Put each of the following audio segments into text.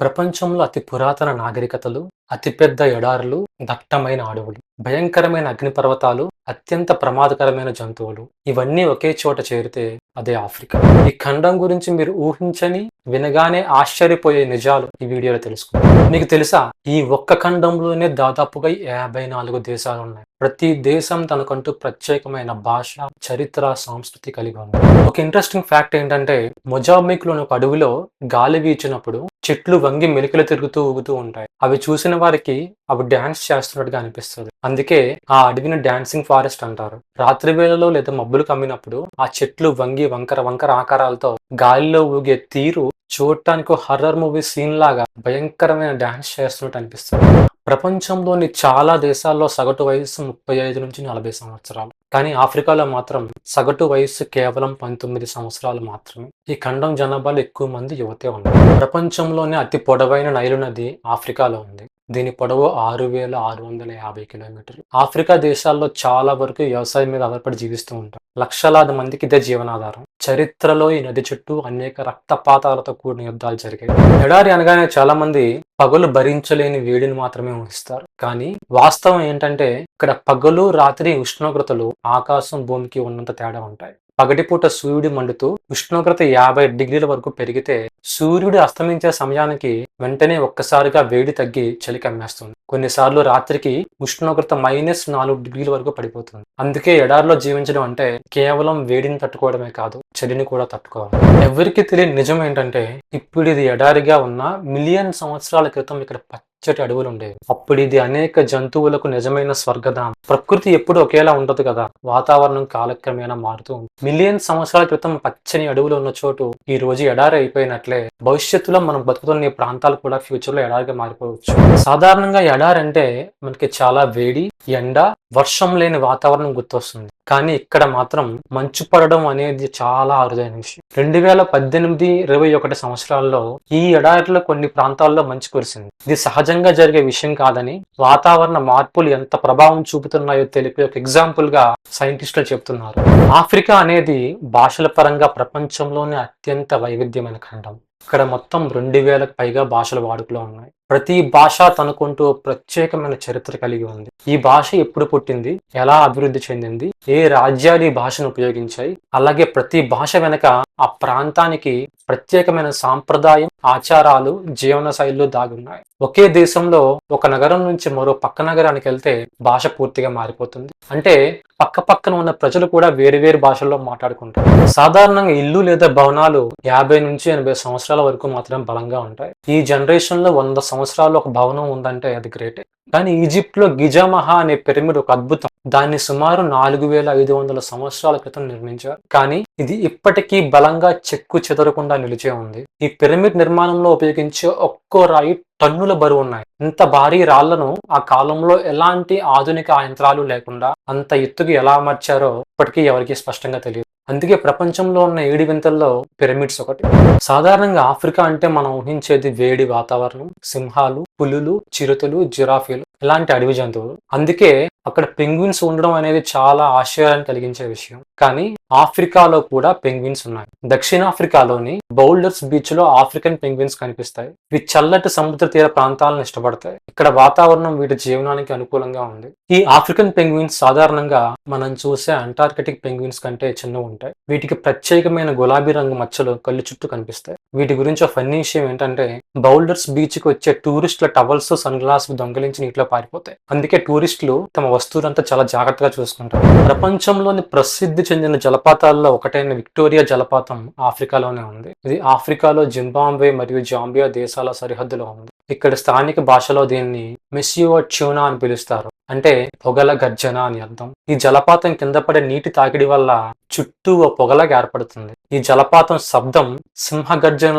ప్రపంచంలో అతి పురాతన నాగరికతలు, అతిపెద్ద ఎడారులు, దట్టమైన అడవులు, భయంకరమైన అగ్నిపర్వతాలు, అత్యంత ప్రమాదకరమైన జంతువులు. ఇవన్నీ ఒకే చోట చేరితే అదే ఆఫ్రికా. ఈ ఖండం గురించి మీరు ఊహించని, వినగానే ఆశ్చర్యపోయే నిజాలు ఈ వీడియోలో తెలుసుకుందాం. మీకు తెలుసా ఈ ఒక్క ఖండంలోనే దాదాపుగా యాభై నాలుగు దేశాలు ఉన్నాయి ప్రతి దేశం తనకంటూ ప్రత్యేకమైన భాష, చరిత్ర, సంస్కృతి కలిగి ఉంది. ఒక ఇంట్రెస్టింగ్ ఫ్యాక్ట్ ఏంటంటే మొజాంబిక్లోని ఒక అడవిలో గాలి వీచినప్పుడు చెట్లు వంగి మెలికలు తిరుగుతూ ఊగుతూ ఉంటాయి. అవి చూసిన వారికి అవి డాన్స్ చేస్తున్నట్టుగా అనిపిస్తుంది. అందుకే ఆ అడవిని డాన్సింగ్ ఫారెస్ట్ అంటారు. రాత్రి వేళలో లేదా మబ్బులు కమ్మినప్పుడు ఆ చెట్లు వంగి వంకర వంకర ఆకారాలతో గాలిలో ఊగే తీరు చూడటానికి హర్రర్ మూవీ సీన్ లాగా భయంకరమైన డాన్స్ చేస్తున్నట్టు అనిపిస్తుంది. ప్రపంచంలోని చాలా దేశాల్లో సగటు వయస్సు ముప్పై ఐదు నుంచి నలభై సంవత్సరాలు. కానీ ఆఫ్రికాలో మాత్రం సగటు వయస్సు కేవలం పంతొమ్మిది సంవత్సరాలు మాత్రమే. ఈ ఖండం జనాభాలో ఎక్కువ మంది యువతే ఉన్నారు. ప్రపంచంలోనే అతి పొడవైన నైలు నది ఆఫ్రికాలో ఉంది. దీని పొడవు ఆరు వేల ఆరు వందల యాభై కిలోమీటర్లు. ఆఫ్రికా దేశాల్లో చాలా వరకు వ్యవసాయం మీద ఆధారపడి జీవిస్తూ ఉంటారు. లక్షలాది మందికి ఇదే జీవనాధారం. చరిత్రలో ఈ నది చుట్టూ అనేక రక్తపాతాలతో కూడిన యుద్ధాలు జరిగాయి. ఎడారి అనగానే చాలా మంది పగలు భరించలేని వేడిని మాత్రమే ఊహిస్తారు. కానీ వాస్తవం ఏంటంటే ఇక్కడ పగలు రాత్రి ఉష్ణోగ్రతలు ఆకాశం భూమికి ఉన్నంత తేడా ఉంటాయి. పగటిపూట సూర్యుడు మండుతూ ఉష్ణోగ్రత యాభై డిగ్రీల వరకు పెరిగితే సూర్యుడు అస్తమించే సమయానికి వెంటనే ఒక్కసారిగా వేడి తగ్గి చలి కమ్మేస్తుంది. కొన్నిసార్లు రాత్రికి ఉష్ణోగ్రత మైనస్ నాలుగు డిగ్రీల వరకు పడిపోతుంది. అందుకే ఎడారిలో జీవించడం అంటే కేవలం వేడిని తట్టుకోవడమే కాదు చలిని కూడా తట్టుకోవాలి. ఎవరికి తెలియని నిజం ఏంటంటే ఇప్పుడు ఇది ఎడారిగా ఉన్న మిలియన్ సంవత్సరాల క్రితం ఇక్కడ పచ్చటి అడవులు ఉండేవి. అప్పుడు ఇది అనేక జంతువులకు నిజమైన స్వర్గధామం. ప్రకృతి ఎప్పుడు ఒకేలా ఉండదు కదా వాతావరణం కాలక్రమేణా మారుతూ ఉంది మిలియన్ సంవత్సరాల క్రితం పచ్చని అడవులు ఉన్న చోటు ఈ రోజు ఎడారి అయిపోయినట్లే భవిష్యత్తులో మనం బతుకుతున్న ఈ ప్రాంతాలు కూడా ఫ్యూచర్లో ఎడారిగా మారిపోవచ్చు. సాధారణంగా ఎడారి అంటే మనకి చాలా వేడి, ఎండ, వర్షం లేని వాతావరణం గుర్తొస్తుంది. కానీ ఇక్కడ మాత్రం మంచు పడడం అనేది చాలా అరుదైన విషయం. రెండు వేల పద్దెనిమిది ఇరవై ఒకటి సంవత్సరాల్లో ఈ ఎడారిలో కొన్ని ప్రాంతాల్లో మంచు కురిసింది. ఇది సహజంగా జరిగే విషయం కాదని వాతావరణ మార్పులు ఎంత ప్రభావం చూపుతున్నాయో తెలిపే ఒక ఎగ్జాంపుల్గా సైంటిస్టులు చెప్తున్నారు ఆఫ్రికా అనేది భాషల పరంగా ప్రపంచంలోనే అత్యంత వైవిధ్యమైన ఖండం. ఇక్కడ మొత్తం రెండు వేలకు పైగా భాషలు వాడుకలో ఉన్నాయి. ప్రతి భాష తనకుంటూ ప్రత్యేకమైన చరిత్ర కలిగి ఉంది. ఈ భాష ఎప్పుడు పుట్టింది, ఎలా అభివృద్ధి చెందింది, ఏ రాజ్యాలు ఈ భాషను ఉపయోగించాయి, అలాగే ప్రతి భాష వెనక ఆ ప్రాంతానికి ప్రత్యేకమైన సాంప్రదాయం, ఆచారాలు, జీవన శైలులు దాగున్నాయి. ఒకే దేశంలో ఒక నగరం నుంచి మరో పక్క నగరానికి వెళ్తే భాష పూర్తిగా మారిపోతుంది. అంటే పక్క పక్కన ఉన్న ప్రజలు కూడా వేరు వేరు భాషల్లో మాట్లాడుకుంటారు. సాధారణంగా ఇల్లు లేదా భవనాలు యాభై నుంచి ఎనభై సంవత్సరాల వరకు మాత్రం బలంగా ఉంటాయి. ఈ జనరేషన్లో వంద సంవత్సరాలు ఒక భవనం ఉందంటే అది గ్రేట్ కానీ ఈజిప్ట్లో అనే పిరమిడ్ ఒక అద్భుతం. దాన్ని సుమారు నాలుగు వేల ఐదు వందల సంవత్సరాల క్రితం నిర్మించారు. కానీ ఇది ఇప్పటికీ బలంగా చెక్కు చెదరకుండా నిలిచే ఉంది. ఈ పిరమిడ్ నిర్మాణంలో ఉపయోగించే ఒక్కో రాయి టన్నుల బరువు ఉన్నాయి. ఇంత భారీ రాళ్ళను ఆ కాలంలో ఎలాంటి ఆధునిక యంత్రాలు లేకుండా అంత ఎత్తుకు ఎలా అమర్చారో ఇప్పటికీ ఎవరికీ స్పష్టంగా తెలియదు. అందుకే ప్రపంచంలో ఉన్న ఏడు వింతల్లో పిరమిడ్స్ ఒకటి. సాధారణంగా ఆఫ్రికా అంటే మనం ఊహించేది వేడి వాతావరణం, సింహాలు, పులులు, చిరుతలు, జిరాఫీలు ఇలాంటి అడవి జంతువులు. అందుకే అక్కడ పెంగ్విన్స్ ఉండడం అనేది చాలా ఆశ్చర్యాన్ని కలిగించే విషయం. కానీ ఆఫ్రికాలో కూడా పెంగ్విన్స్ ఉన్నాయి. దక్షిణాఫ్రికాలోని బౌల్డర్స్ బీచ్లో ఆఫ్రికన్ పెంగ్విన్స్ కనిపిస్తాయి. ఇవి చల్లటి సముద్ర తీర ప్రాంతాలను ఇష్టపడతాయి. ఇక్కడ వాతావరణం వీటి జీవనానికి అనుకూలంగా ఉంది. ఈ ఆఫ్రికన్ పెంగ్విన్స్ సాధారణంగా మనం చూసే అంటార్కిటిక్ పెంగ్విన్స్ కంటే చిన్నగా ఉంటాయి. వీటికి ప్రత్యేకమైన గులాబీ రంగు మచ్చలు కళ్ళు చుట్టూ కనిపిస్తాయి. వీటి గురించి ఒక ఫన్నీ విషయం ఏంటంటే బౌల్డర్స్ బీచ్కి వచ్చే టూరిస్టుల టవల్స్, సన్ గ్లాస్ దొంగిలించి నీటిలో పారిపోతాయి. అందుకే టూరిస్టులు తమ వస్తువులంతా చాలా జాగ్రత్తగా చూసుకుంటారు. ప్రపంచంలోని ప్రసిద్ధి చెందిన జలపాతాల్లో ఒకటైన విక్టోరియా జలపాతం ఆఫ్రికాలోనే ఉంది. ఇది ఆఫ్రికాలో జింబాబ్వే మరియు జాంబియా దేశాల సరిహద్దులో ఉంది. ఇక్కడ స్థానిక భాషలో దీన్ని మెస్సియో ట్యూనా అని పిలుస్తారు. అంటే పొగల గర్జన అని అర్థం. ఈ జలపాతం కింద పడే నీటి తాకిడి వల్ల చుట్టూ ఓ పొగలాగా ఏర్పడుతుంది. ఈ జలపాతం శబ్దం సింహ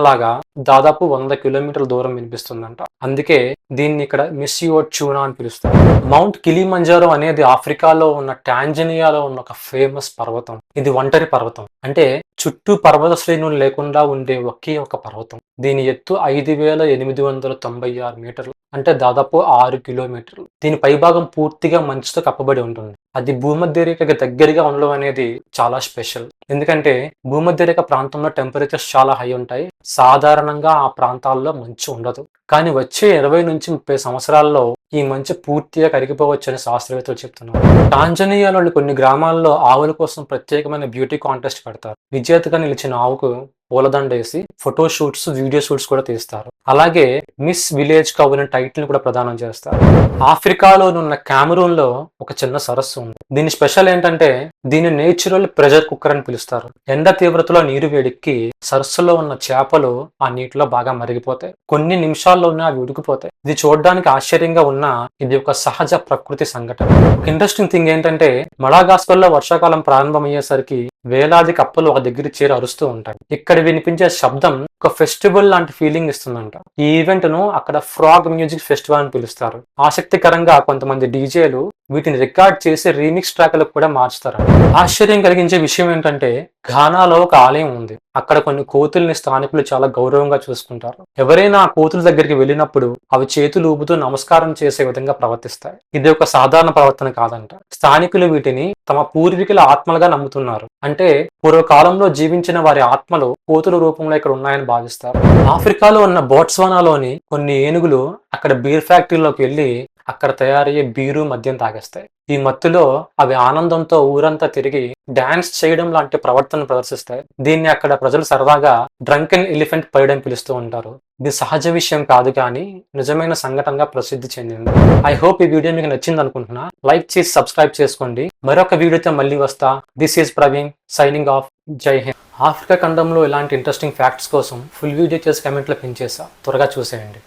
లాగా దాదాపు వంద కిలోమీటర్ల దూరం వినిపిస్తుందంట. అందుకే దీన్ని ఇక్కడ మిస్యో చూనా అని పిలుస్తారు. మౌంట్ కిలిమంజారో అనేది ఆఫ్రికాలో ఉన్న టాంజనియాలో ఉన్న ఒక ఫేమస్ పర్వతం. ఇది ఒంటరి పర్వతం. అంటే చుట్టూ పర్వత శ్రేణులు లేకుండా ఉండే ఒకే ఒక పర్వతం. దీని ఎత్తు ఐదు వేల ఎనిమిది వందల తొంభై ఆరు మీటర్లు అంటే దాదాపు ఆరు కిలోమీటర్లు. దీని పైభాగం పూర్తిగా మంచుతో కప్పబడి ఉంటుంది. అది భూమధ్య రేఖకి దగ్గరగా ఉండడం అనేది చాలా స్పెషల్. ఎందుకంటే భూమధ్య రేఖ ప్రాంతంలో టెంపరేచర్స్ చాలా హై ఉంటాయి. సాధారణంగా ఆ ప్రాంతాల్లో మంచు ఉండదు. కానీ వచ్చే ఇరవై నుంచి ముప్పై సంవత్సరాల్లో ఈ మంచు పూర్తిగా కరిగిపోవచ్చని శాస్త్రవేత్తలు చెప్తున్నారు. టాంజనియాలోని కొన్ని గ్రామాల్లో ఆవుల కోసం ప్రత్యేకమైన బ్యూటీ కాంటెస్ట్ పెడతారు విజేతగా నిలిచిన ఆవుకు పూలదండ వేసి ఫోటో షూట్స్ వీడియో షూట్స్ కూడా తీస్తారు. అలాగే మిస్ విలేజ్ కవ్ అనే టైటిల్ కూడా ప్రదానం చేస్తారు. ఆఫ్రికాలోనున్న క్యామరూన్లో ఒక చిన్న సరస్సు ఉంది. దీని స్పెషల్ ఏంటంటే దీని నేచురల్ ప్రెషర్ కుక్కర్ అని పిలుస్తారు. ఎండ తీవ్రతలో నీరు వేడెక్కి సరస్సులో ఉన్న చేపలు ఆ నీటిలో బాగా మరిగిపోతాయి. కొన్ని నిమిషాల్లోనే అవి ఉడికిపోతాయి. ఇది చూడడానికి ఆశ్చర్యంగా ఉన్నా ఇది ఒక సహజ ప్రకృతి సంఘటన. ఇంట్రెస్టింగ్ థింగ్ ఏంటంటే మడాగాస్కర్లో వర్షాకాలం ప్రారంభమయ్యేసరికి వేలాది కప్పలు ఒక దగ్గర చేరి అరుస్తూ ఉంటాయి ఇక్కడ వినిపించే శబ్దం ఒక ఫెస్టివల్ లాంటి ఫీలింగ్ ఇస్తుందంట. ఈ ఈవెంట్ను అక్కడ ఫ్రాగ్ మ్యూజిక్ ఫెస్టివల్ అని పిలుస్తారు. ఆసక్తికరంగా కొంతమంది డీజేలు వీటిని రికార్డ్ చేసి రీమిక్స్ ట్రాక్లకు కూడా మార్చుతారు. ఆశ్చర్యం కలిగించే విషయం ఏంటంటే ఘానాలో ఒక ఆలయం ఉంది. అక్కడ కొన్ని కోతుల్ని స్థానికులు చాలా గౌరవంగా చూసుకుంటారు. ఎవరైనా ఆ కోతుల దగ్గరికి వెళ్ళినప్పుడు అవి చేతులు ఊపుతూ నమస్కారం చేసే విధంగా ప్రవర్తిస్తాయి. ఇది ఒక సాధారణ ప్రవర్తన కాదంట. స్థానికులు వీటిని తమ పూర్వీకుల ఆత్మలుగా నమ్ముతున్నారు. అంటే పూర్వకాలంలో జీవించిన వారి ఆత్మలు కోతుల రూపంలో ఇక్కడ ఉన్నాయని భావిస్తారు. ఆఫ్రికాలో ఉన్న బోట్స్వానాలోని కొన్ని ఏనుగులు అక్కడ బీర్ ఫ్యాక్టరీలోకి వెళ్ళి అక్కడ తయారయ్యే బీరు మద్యం తాగేస్తాయి. ఈ మత్తులో అవి ఆనందంతో ఊరంతా తిరిగి డాన్స్ చేయడం లాంటి ప్రవర్తన ప్రదర్శిస్తాయి. దీన్ని అక్కడ ప్రజలు సరదాగా డ్రంకెన్ ఎలిఫెంట్ పైడ్ అని పిలుస్తూ ఉంటారు. ఇది సహజ విషయం కాదు కానీ నిజమైన సంఘటనగా ప్రసిద్ధి చెందింది. ఐ హోప్ ఈ వీడియో మీకు నచ్చింది అనుకుంటున్నా. లైక్ చేసి సబ్స్క్రైబ్ చేసుకోండి. మరొక వీడియోతో మళ్ళీ వస్తా. This is Praveen signing off Jai Hind Africa ఖండంలో ఇలాంటి ఇంట్రెస్టింగ్ ఫ్యాక్ట్స్ కోసం ఫుల్ వీడియో చేసి కమెంట్లో పెంచేసా త్వరగా చూసేయండి.